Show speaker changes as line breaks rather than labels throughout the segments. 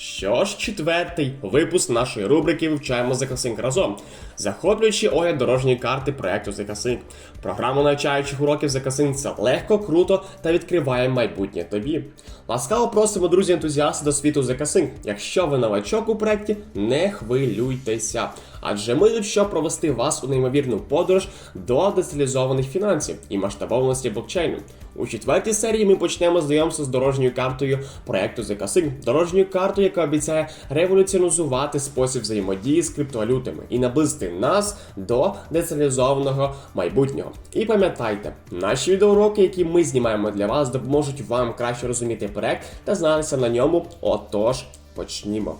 Що ж, четвертий випуск нашої рубрики Вивчаємо Закасинк разом, захоплюючи огляд дорожньої карти проекту Закасинк. Програма навчаючих уроків Закасинк це легко, круто та відкриває майбутнє тобі. Ласкаво просимо, друзі ентузіасти до світу Закасинк. Якщо ви новачок у проекті, не хвилюйтеся. Адже ми тут щоб провести вас у неймовірну подорож до децентралізованих фінансів і масштабованості блокчейну. У четвертій серії ми почнемо знайомство з дорожньою картою проекту ZK дорожньою картою, яка обіцяє революціонізувати спосіб взаємодії з криптовалютами і наблизити нас до децентралізованого майбутнього. І пам'ятайте, наші відеоуроки, які ми знімаємо для вас, допоможуть вам краще розуміти проект та знатися на ньому. Отож, почнімо.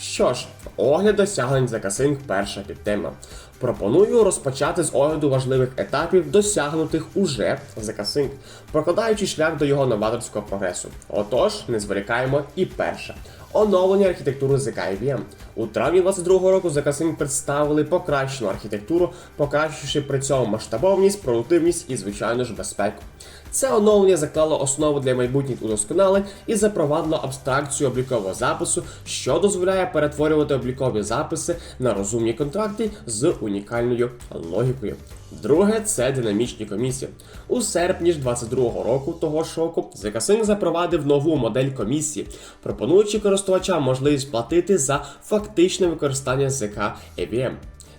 Що ж, огляд досягнень Закасинг перша підтема. Пропоную розпочати з огляду важливих етапів, досягнутих уже Закасинг, прокладаючи шлях до його новаторського прогресу. Отож, не зволікаємо і перше. Оновлення архітектури ZK IBM. У травні 22-го року Закасинг представили покращену архітектуру, покращивши при цьому масштабовність, продуктивність і, звичайно ж, безпеку. Це оновлення заклало основу для майбутніх удосконалень і запровадило абстракцію облікового запису, що дозволяє перетворювати облікові записи на розумні контракти з унікальною логікою. Друге це динамічні комісії. У серпні ж 22-го року того ж року ZK запровадив нову модель комісії, пропонуючи користувачам можливість платити за фактичне використання ZK EVM.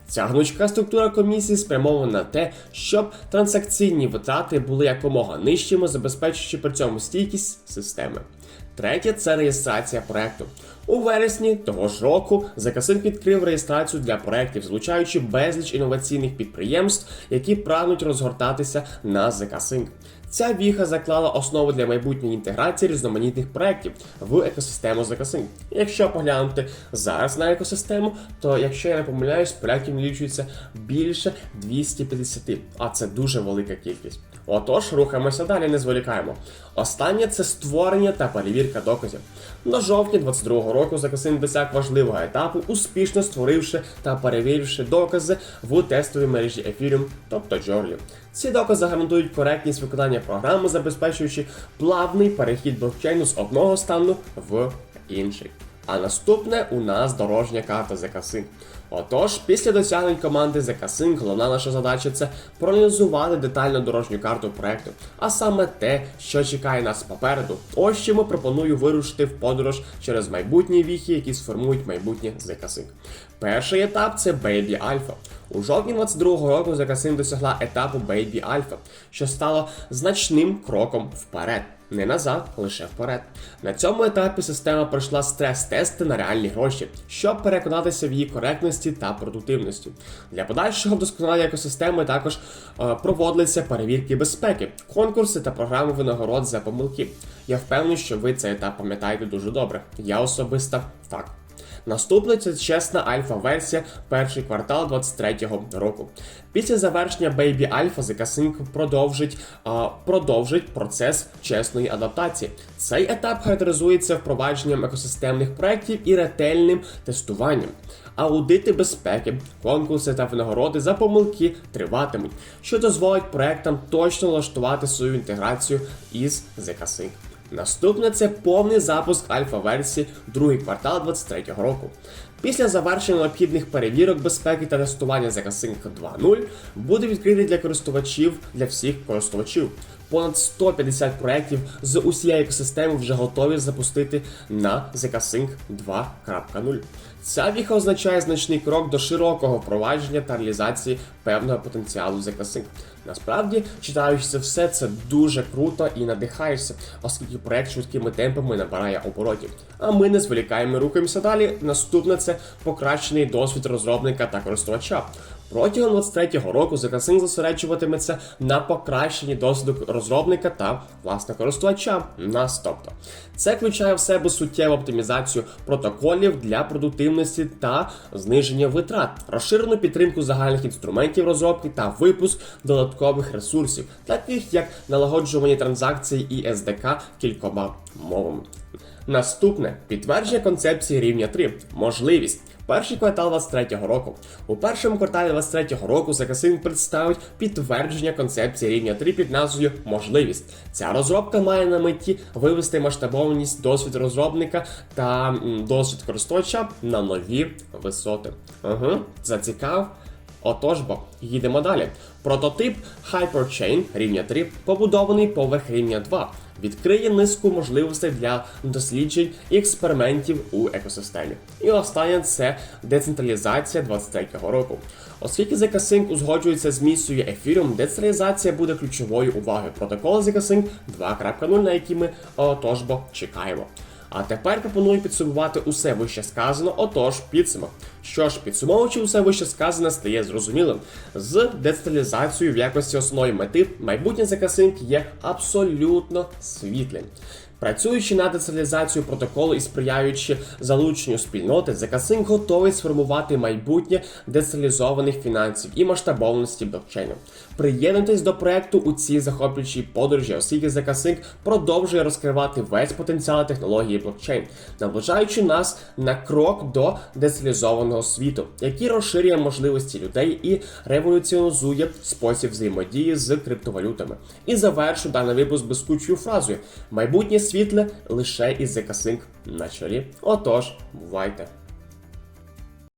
Ця гнучка структура комісії спрямована на те, щоб транзакційні витрати були якомога нижчими, забезпечуючи при цьому стійкість системи. Третє це реєстрація проекту. У вересні того ж року Закасинг відкрив реєстрацію для проєктів, залучаючи безліч інноваційних підприємств, які прагнуть розгортатися на Закасинг. Ця віха заклала основу для майбутньої інтеграції різноманітних проєктів в екосистему Закасинг. Якщо поглянути зараз на екосистему, то якщо я не помиляюсь, проєктів налічується більше 250, а це дуже велика кількість. Отож, рухаємося далі, не зволікаємо. Останнє це створення та перевірка доказів. На жовтні 22-го року Закасин досяг важливого етапу, успішно створивши та перевіривши докази в тестовій мережі Ethereum, тобто Journey. Ці докази гарантують коректність виконання програми, забезпечуючи плавний перехід блокчейну з одного стану в інший. А наступне у нас дорожня карта ZK Отож, після досягнень команди ZK головна наша задача це проаналізувати детально дорожню карту проекту, а саме те, що чекає нас попереду. Ось чому пропоную вирушити в подорож через майбутні віхи, які сформують майбутнє ZK Перший етап це Baby Alpha. У жовтні 22-го року ZK досягла етапу Baby Alpha, що стало значним кроком вперед. Не назад, лише вперед. На цьому етапі система пройшла стрес-тести на реальні гроші, щоб переконатися в її коректності та продуктивності. Для подальшого вдосконалення екосистеми також е, проводилися перевірки безпеки, конкурси та програми винагород за помилки. Я впевнений, що ви цей етап пам'ятаєте дуже добре. Я особисто так. Наступна це чесна альфа-версія перший квартал 23-го року. Після завершення Baby Alpha ZK продовжить, а, продовжить процес чесної адаптації. Цей етап характеризується впровадженням екосистемних проєктів і ретельним тестуванням. Аудити безпеки, конкурси та винагороди за помилки триватимуть, що дозволить проектам точно влаштувати свою інтеграцію із ZK Наступне це повний запуск альфа-версії другий квартал 2023 року. Після завершення необхідних перевірок безпеки та тестування ZK 2.0 буде відкритий для користувачів для всіх користувачів. Понад 150 проєктів з усієї екосистеми вже готові запустити на ZK 2.0. Ця віха означає значний крок до широкого впровадження та реалізації певного потенціалу ZK Насправді, читаючи це все, це дуже круто і надихаєшся, оскільки проект швидкими темпами набирає оборотів. А ми не зволікаємо, рухаємося далі. Наступне це покращений досвід розробника та користувача. Протягом 23-го року ZK зосереджуватиметься на покращенні досвіду розробника та власне користувача нас. Тобто, це включає в себе суттєву оптимізацію протоколів для продуктивності та зниження витрат, розширену підтримку загальних інструментів розробки та випуск додаткових ресурсів, таких як налагоджування транзакцій і SDK кількома мовами. Наступне підтвердження концепції рівня 3. Можливість. Перший квартал 23-го року. У першому кварталі 23-го року Закасин представить підтвердження концепції рівня 3 під назвою Можливість. Ця розробка має на меті вивести масштабованість досвід розробника та досвід користувача на нові висоти. Угу. Зацікав? Отож бо, їдемо далі. Прототип Hyperchain рівня 3 побудований поверх рівня 2. Відкриє низку можливостей для досліджень і експериментів у екосистемі. І останнє це децентралізація 23-го року. Оскільки ZK-Sync узгоджується з місією Ethereum, децентралізація буде ключовою увагою протоколу ZK-Sync 2.0, на який ми отож бо чекаємо. А тепер пропоную підсумувати усе вище сказано, отож підсумок. Що ж, підсумовуючи усе вище сказане, стає зрозумілим. З децентралізацією в якості основної мети майбутнє ZK-Sync є абсолютно світлим. Працюючи над децентралізацією протоколу і сприяючи залученню спільноти, ZK-Sync готовий сформувати майбутнє децентралізованих фінансів і масштабованості блокчейну. Приєднуйтесь до проекту у цій захоплюючій подорожі, оскільки ZK-Sync продовжує розкривати весь потенціал технології блокчейн, наближаючи нас на крок до децентралізованого світу, який розширює можливості людей і революціонізує спосіб взаємодії з криптовалютами. І завершу даний випуск безкучою фразою: майбутнє світле лише із ZK-Sync на чолі. Отож, бувайте!